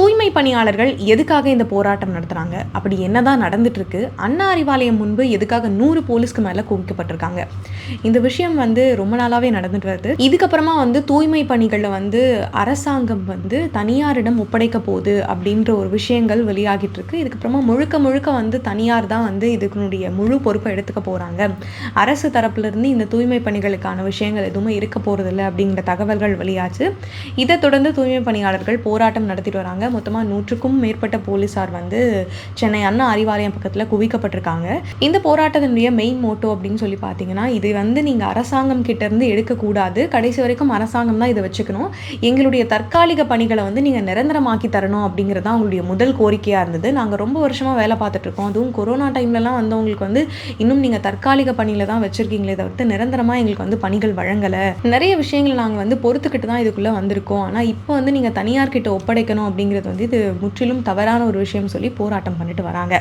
தூய்மை பணியாளர்கள் எதுக்காக இந்த போராட்டம் நடத்துகிறாங்க அப்படி என்னதான் நடந்துட்டு இருக்கு அண்ணா அறிவாலயம் முன்பு எதுக்காக நூறு போலீஸ்க்கு மேலே குவிக்கப்பட்டிருக்காங்க? இந்த விஷயம் வந்து ரொம்ப நாளாகவே நடந்துட்டு வருது. இதுக்கப்புறமா வந்து தூய்மை பணிகளில் வந்து அரசாங்கம் வந்து தனியாரிடம் ஒப்படைக்க போகுது அப்படின்ற ஒரு விஷயங்கள் வெளியாகிட்டு இருக்கு. இதுக்கப்புறமா முழுக்க முழுக்க வந்து தனியார் தான் வந்து இதுக்குனுடைய முழு பொறுப்பை எடுத்துக்க போகிறாங்க அரசு தரப்புலேருந்து இந்த தூய்மை பணிகளுக்கான விஷயங்கள் எதுவுமே இருக்க போகிறதில்ல அப்படிங்கிற தகவல்கள் வெளியாச்சு. இதை தொடர்ந்து தூய்மை பணியாளர்கள் போராட்டம் நடத்திட்டு வராங்க. மொத்தமாக நூற்றுக்கும் மேற்பட்ட போலீஸார் வந்து சென்னை அண்ணா அறிவாலயம் பக்கத்தில் குவிக்கப்பட்டிருக்காங்க. இந்த போராட்டத்தினுடைய மெயின் மோட்டோ அப்படின்னு சொல்லி பார்த்தீங்கன்னா இது வந்து நீங்கள் அரசாங்கம் கிட்டேருந்து எடுக்கக்கூடாது. கடைசி வரைக்கும் அரசாங்கம் தான் இதை வச்சுக்கணும். எங்களுடைய தற்காலிக பணிகளை வந்து நீங்கள் நிரந்தரமாக்கி தரணும் அப்படிங்கிறது தான் அவங்களுடைய முதல் கோரிக்கையாக இருந்தது. நாங்கள் ரொம்ப வருஷமாக வேலை பார்த்துட்டு இருக்கோம். அதுவும் கொரோனா டைம்லலாம் வந்தவங்களுக்கு வந்து இன்னும் நீங்கள் தற்காலிக பணியில் தான் வச்சுருக்கீங்களே தவிர்த்து நிரந்தரமாக எங்களுக்கு வந்து பணிகள் வழங்கலை. நிறைய விஷயங்கள் நாங்கள் வந்து பொறுத்துக்கிட்டு தான் இதுக்குள்ளே வந்திருக்கோம். ஆனால் இப்போ வந்து நீங்கள் தனியார்கிட்ட ஒப்படைக்கணும் அப்படிங்கிறது வந்து இது முற்றிலும் தவறான ஒரு விஷயம் சொல்லி போராட்டம் பண்ணிட்டு வராங்க.